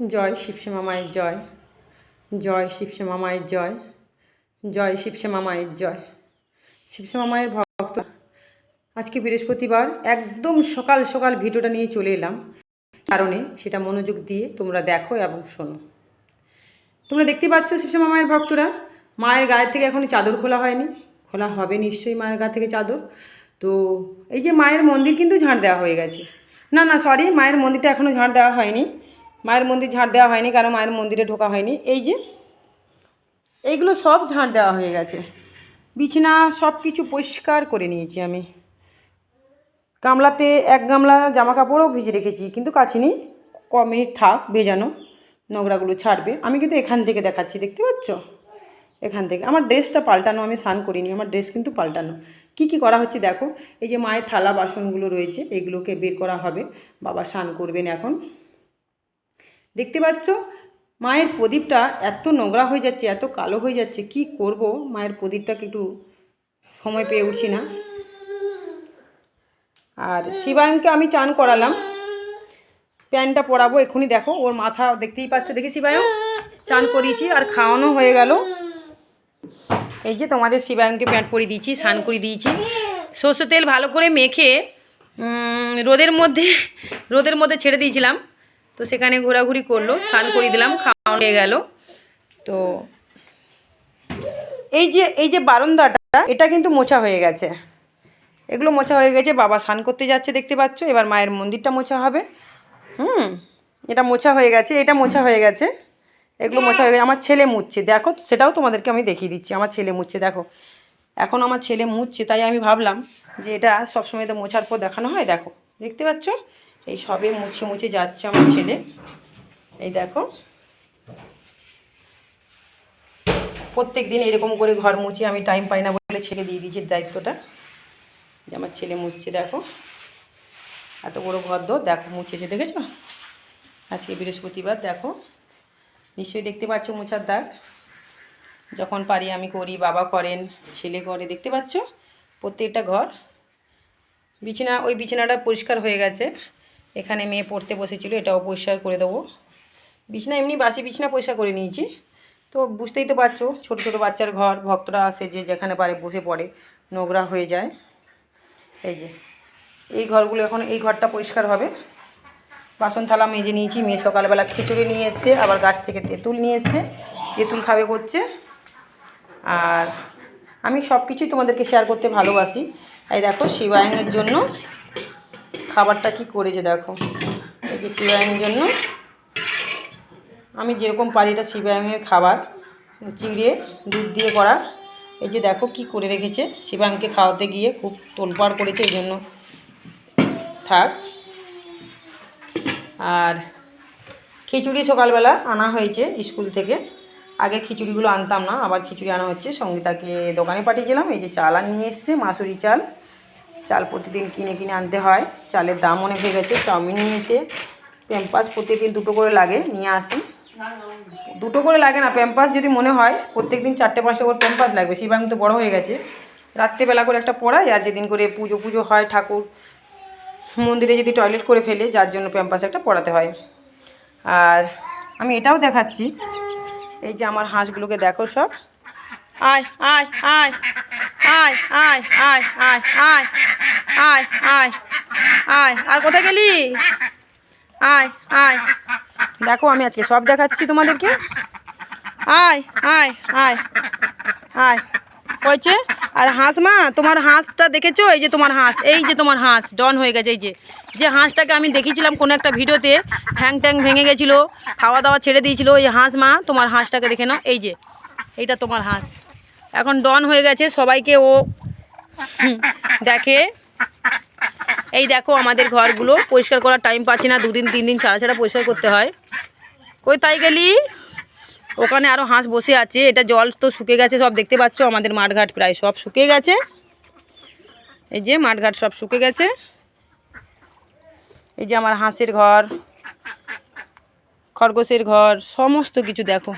জয় শিবশ্যামা মায়ের জয়। জয় শিবশ্যামা মায়ের জয়। জয় শিবশ্যামা মায়ের জয়। শিবশ্যামা মায়ের ভক্ত। আজকে বৃহস্পতিবার একদম সকাল সকাল ভিডিওটা নিয়ে চলে এলাম। কারণে? সেটা মনোযোগ দিয়ে তোমরা দেখো এবং শোনো। তোমরা দেখতে পাচ্ছ শিবশ্যামা মায়ের ভক্তরা? মায়ের গায়ের থেকে এখনও চাদর খোলা হয়নি। খোলা হবে নিশ্চয়ই মায়ের গা থেকে চাদর। তো এই যে মায়ের মন্দির কিন্তু ঝাড় দেওয়া হয়ে গেছে। না না সরি মায়ের মন্দিরটা এখনও ঝাড় দেওয়া হয়নি। মায়ের মন্দির ঝাঁট দেওয়া হয়নি কারণ মায়ের মন্দিরে ঢোকা হয়নি? এই যে, এইগুলো সব ঝাঁট দেওয়া হয়ে গেছে। বিছানা সব কিছু পরিষ্কার করে নিয়েছি আমি। গামলাতে এক গামলা জামা কাপড়ও ভিজে রেখেছি, কিন্তু কাচিনি ক মিনিট থাক, ভেজানো, নোংরাগুলো ছাড়বে। আমি কিন্তু এখান থেকে দেখাচ্ছি, দেখতে পাচ্ছ? এখান থেকে। আমার ড্রেসটা পাল্টানো, আমি স্নান করিনি। আমার ড্রেস কিন্তু পাল্টানো। কি কি করা হচ্ছে দেখো। এই যে মায়ের থালা বাসনগুলো রয়েছে, এগুলোকে বের করা হবে। বাবা স্নান করবেন এখন। দেখতে পাচ্ছ? মায়ের প্রদীপটা এত নোংরা হয়ে যাচ্ছে, এত কালো হয়ে যাচ্ছে, কি করব? মায়ের প্রদীপটাকে একটু সময় পেয়ে উঠছি না। আর শিবায়নকে আমি চান করালাম। প্যান্টটা পরাবো এক্ষুনি দেখো, ওর মাথা দেখতেই পাচ্ছ? দেখি শিবায়ন, চান করিয়েছি আর খাওয়ানো হয়ে গেল। এই যে তোমাদের শিবায়নকে প্যান্ট পরিয়ে দিয়েছি, স্নান করে দিয়েছি। সর্ষে তেল ভালো করে মেখে রোদের মধ্যে রোদের মধ্যে ছেড়ে দিয়েছিলাম। তো সেখানে ঘোরাঘুরি করল, স্নান করিয়ে দিলাম খাওয়ানো হয়ে গেল। তো এই যে এই যে বারান্দাটা, এটা কিন্তু মোছা হয়ে গেছে। এগুলো মোছা হয়ে গেছে, বাবা স্নান করতে যাচ্ছে দেখতে পাচ্ছ, এবার মায়ের মন্দিরটা মোছা হবে। হুম, এটা মোছা হয়ে গেছে, এটা মোছা হয়ে গেছে, এগুলো মোছা হয়ে গেছে। আমার ছেলে মুছছে, দেখো, সেটাও তোমাদেরকে আমি দেখিয়ে দিচ্ছি, আমার ছেলে মুছছে, দেখো। এখন আমার ছেলে মুছছে, তাই আমি ভাবলাম যে এটা সবসময় তো মোছার পর দেখানো হয়, দেখো, দেখতে পাচ্ছ? এই সবে মুছে মুছে যাচ্ছে আমার ছেলে। এই দেখো। প্রত্যেক দিন এরকম করে ঘর মুছে আমি টাইম পাই না বলে ছেলে দিয়ে দিয়েছি দায়িত্বটা। যে আমার ছেলে মুছছে, দেখো। এত বড় ঘর দো দেখো মুছেছে, দেখেছ? আজকে বৃহস্পতিবার, দেখো। নিশ্চয়ই দেখতে পাচ্ছ মোছার দাগ। যখন পারি আমি করি, বাবা করেন, ছেলে করে, দেখতে পাচ্ছ? প্রত্যেকটা ঘর। বিছানা, ওই বিছানাটা পরিষ্কার হয়ে গেছে। এখানে মেয়ে পড়তে বসেছিল এটাও পরিষ্কার করে দেবো। বিছানা এমনি বাসি বিছানা পরিষ্কার করে নিয়েছি। তো বুঝতেই তো পারছ, ছোট ছোট বাচ্চার ঘর, ভক্তরা আসে যে যেখানে পারে বসে পড়ে, নোংরা হয়ে যায়। এই যে, এই ঘরগুলো এখন, এই ঘরটা পরিষ্কার হবে। বাসন থালা মেজে নিয়েছি, মেয়ে সকালবেলা খিচুড়ি নিয়ে এসছে, আবার গাছ থেকে তেঁতুল নিয়ে এসছে, তেঁতুল খাবে করছে। আর আমি সব কিছুই তোমাদেরকে শেয়ার করতে ভালোবাসি। এই দেখো, শিবায়নের জন্য খাবারটা কি করেছে দেখো। এই যে শিবায়নের জন্য। আমি যেরকম পারি এটা শিবায়নের খাবার, চিড়ে, দুধ দিয়ে করা। এই যে দেখো কি করে রেখেছে। শিবায়নকে খাওয়াতে গিয়ে খুব তোলপাড় করেছে এই জন্য। থাক। আর খিচুড়ি সকালবেলা আনা হয়েছে স্কুল থেকে। আগে খিচুড়িগুলো আনতাম না, আবার খিচুড়ি আনা হচ্ছে। সঙ্গীতাকে দোকানে পাঠিয়েছিলাম। এই যে চাল নিয়ে এসছে, মাসুরি চাল। চাল প্রতিদিন কিনে কিনে আনতে হয়। চালের দাম অনেক হয়ে গেছে। চাউমিন নিয়ে এসে প্যাম্পাস প্রত্যেকদিন দুটো করে লাগে, নিয়ে আসি। দুটো করে লাগে না, প্যাম্পাস যদি মনে হয় প্রত্যেক দিন চারটে পাঁচটা করে প্যাম্পাস লাগবে। শিবাং তো বড় হয়ে গেছে। রাত্রেবেলা করে একটা পড়াই, আর যেদিন করে পুজো পুজো হয়, ঠাকুর মন্দিরে যদি টয়লেট করে ফেলে, যার জন্য প্যাম্পাস একটা পড়াতে হয়। আর আমি এটাও দেখাচ্ছি। এই যে আমার হাঁসগুলোকে দেখো সব। আয় আয় আয়। আয় আয় আয় আয় আয় আয় আয় আয়। আর কোথায় গেলি? আয় আয়। দেখো, আমি আজকে সব দেখাচ্ছি তোমাদেরকে। আয় আয় আয় আয়। হয়েছে? আর হাঁস মা, তোমার হাঁসটা দেখেছ? এই যে তোমার হাঁস, এই যে তোমার হাঁস ডন হয়ে গেছে, এই যে। যে হাঁসটাকে আমি দেখেছিলাম কোনো একটা ভিডিওতে, ঠ্যাং ট্যাং ভেঙে গেছিল, খাওয়া দাওয়া ছেড়ে দিয়েছিল ওই হাঁস মা, তোমার হাঁসটাকে দেখে নাও, এই যে, এইটা তোমার হাঁস। এখন ডন হয়ে গেছে, সবাইকে ও দেখে। এই দেখো আমাদের ঘরগুলো, পরিষ্কার করার টাইম পাচ্ছি না, দুদিন, তিন দিন ছাড়া ছাড়া পরিষ্কার করতে হয়। কই তাই গেলি? ওখানে আরও হাঁস বসে আছে, এটা জল তো শুকে গেছে, সব দেখতে পাচ্ছ, আমাদের মাঠঘাট প্রায় সব শুকে গেছে। এই যে মাঠঘাট সব শুকে গেছে। এই যে আমার হাঁসের ঘর, খরগোশের ঘর, সমস্ত কিছু দেখো।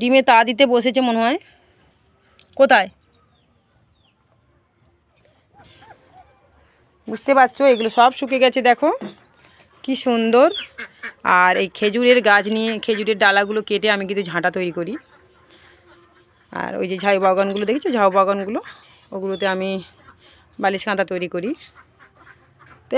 ডিমে তা দিতে বসেছে মনে হয়। কোথায়? বুঝতে পারছ? এগুলো সব শুকে গেছে, দেখো। কি সুন্দর। আর এই খেজুরের গাছ নিয়ে, খেজুরের ডালাগুলো কেটে আমি কিন্তু ঝাঁটা তৈরি করি। আর ওই যে ঝাউ বাগানগুলো, দেখেছ? ঝাউ বাগানগুলো, ওগুলোতে আমি বালিশ কাঁথা তৈরি করি।